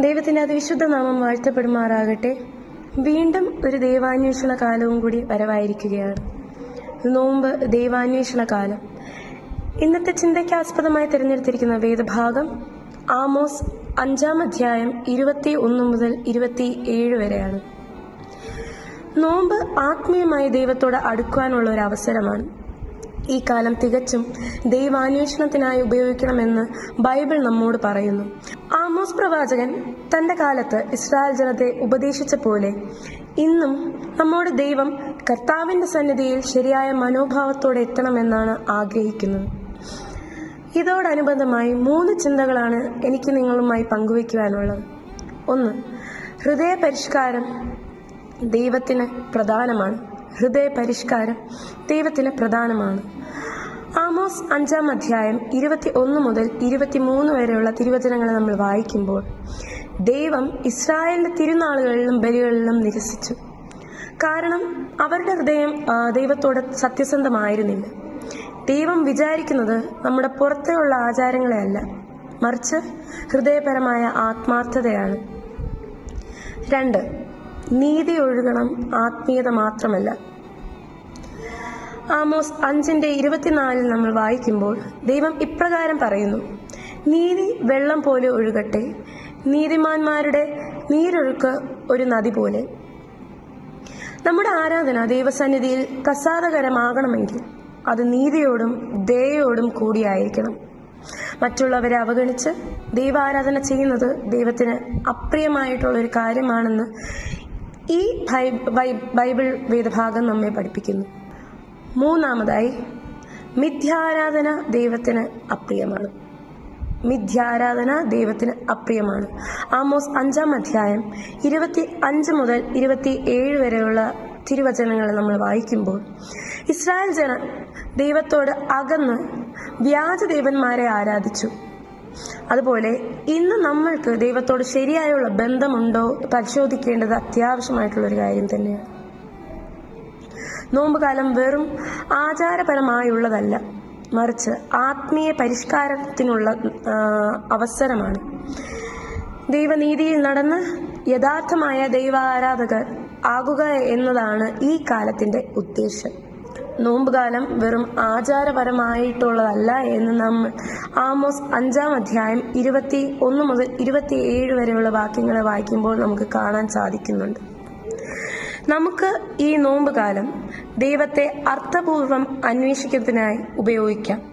ദൈവത്തിന്റെ അതിവിശുദ്ധ നാമം വാഴ്ത്തപ്പെടുമാറാകട്ടെ. വീണ്ടും ഒരു ദൈവാന്വേഷണ കാലവും കൂടി വരവായിരിക്കുകയാണ്. നോമ്പ് ദൈവാന്വേഷണ കാലം. ഇന്നത്തെ ചിന്തയ്ക്ക് ആസ്പദമായി തിരഞ്ഞെടുത്തിരിക്കുന്ന വേദഭാഗം ആമോസ് അഞ്ചാം അധ്യായം ഇരുപത്തി ഒന്ന് മുതൽ ഇരുപത്തി ഏഴ് വരെയാണ്. നോമ്പ് ആത്മീയമായി ദൈവത്തോട് അടുക്കുവാനുള്ള ഒരു അവസരമാണ്. ഈ കാലം തികച്ചും ദൈവാന്വേഷണത്തിനായി ഉപയോഗിക്കണമെന്ന് ബൈബിൾ നമ്മോട് പറയുന്നു. ആമോസ് പ്രവാചകൻ തന്റെ കാലത്ത് ഇസ്രായേൽ ജനത്തെ ഉപദേശിച്ച പോലെ ഇന്നും നമ്മോട് ദൈവം കർത്താവിന്റെ സന്നിധിയിൽ ശരിയായ മനോഭാവത്തോടെ എത്തണമെന്നാണ് ആഗ്രഹിക്കുന്നത്. ഇതോടനുബന്ധമായി മൂന്ന് ചിന്തകളാണ് എനിക്ക് നിങ്ങളുമായി പങ്കുവയ്ക്കുവാനുള്ളത്. ഒന്ന് ഹൃദയ പരിഷ്കാരം ദൈവത്തിന് പ്രധാനമാണ്. ഹൃദയ പരിഷ്കാരം ദൈവത്തിന് പ്രധാനമാണ്. ആമോസ് അഞ്ചാം അധ്യായം ഇരുപത്തി ഒന്ന് മുതൽ ഇരുപത്തിമൂന്ന് വരെയുള്ള തിരുവചനങ്ങൾ നമ്മൾ വായിക്കുമ്പോൾ ദൈവം ഇസ്രായേലിന്റെ തിരുനാളുകളിലും ബലികളിലും നിരസിച്ചു. കാരണം അവരുടെ ഹൃദയം ദൈവത്തോട് സത്യസന്ധമായിരുന്നില്ല. ദൈവം വിചാരിക്കുന്നത് നമ്മുടെ പുറത്തെയുള്ള ആചാരങ്ങളെ അല്ല മറിച്ച് ഹൃദയപരമായ ആത്മാർത്ഥതയാണ്. രണ്ട് നീതി ഒഴുകണം ആത്മീയത മാത്രമല്ല. ആമോസ് അഞ്ചിന്റെ ഇരുപത്തിനാലിൽ നമ്മൾ വായിക്കുമ്പോൾ ദൈവം ഇപ്രകാരം പറയുന്നു നീതി വെള്ളം പോലെ ഒഴുകട്ടെ നീതിമാന്മാരുടെ നീരൊഴുക്ക് ഒരു നദി പോലെ. നമ്മുടെ ആരാധന ദൈവസന്നിധിയിൽ പ്രസാദകരമാകണമെങ്കിൽ അത് നീതിയോടും ദയോടും കൂടിയായിരിക്കണം. മറ്റുള്ളവരെ അവഗണിച്ച് ദൈവാരാധന ചെയ്യുന്നത് ദൈവത്തിന് അപ്രിയമായിട്ടുള്ള ഒരു കാര്യമാണെന്ന് ഈ ബൈബിൾ വേദഭാഗം നമ്മെ പഠിപ്പിക്കുന്നു. മൂന്നാമതായി മിഥ്യാരാധന ദൈവത്തിന് അപ്രിയമാണ്. മിഥ്യാരാധന ദൈവത്തിന് അപ്രിയമാണ്. ആമോസ് അഞ്ചാം അധ്യായം ഇരുപത്തി അഞ്ച് മുതൽ ഇരുപത്തി ഏഴ് വരെയുള്ള തിരുവചനങ്ങൾ നമ്മൾ വായിക്കുമ്പോൾ ഇസ്രായേൽ ജന ദൈവത്തോട് അകന്ന് വ്യാജ ദേവന്മാരെ ആരാധിച്ചു. അതുപോലെ ഇന്ന് നമ്മൾക്ക് ദൈവത്തോട് ശരിയായുള്ള ബന്ധമുണ്ടോ? പരിശോധിക്കേണ്ടത് അത്യാവശ്യമായിട്ടുള്ള ഒരു കാര്യം തന്നെയാണ്. നോമ്പുകാലം വെറും ആചാരപരമായുള്ളതല്ല. മറിച്ച് ആത്മീയ പരിഷ്കാരത്തിനുള്ള അവസരമാണ്. ദൈവനീതിയിൽ നടന്ന് യഥാർത്ഥമായ ദൈവാരാധകർ ആകുക എന്നതാണ് ഈ കാലത്തിന്റെ ഉദ്ദേശം. നോമ്പുകാലം വെറും ആചാരപരമായിട്ടുള്ളതല്ല എന്ന് നമ്മൾ ആമോസ് അഞ്ചാം അധ്യായം ഇരുപത്തി ഒന്ന് മുതൽ ഇരുപത്തി ഏഴ് വരെയുള്ള വാക്യങ്ങളെ വായിക്കുമ്പോൾ നമുക്ക് കാണാൻ സാധിക്കുന്നുണ്ട്. നമുക്ക് ഈ നോമ്പുകാലം ദൈവത്തെ അർത്ഥപൂർവം അന്വേഷിക്കുന്നതിനായി ഉപയോഗിക്കാം.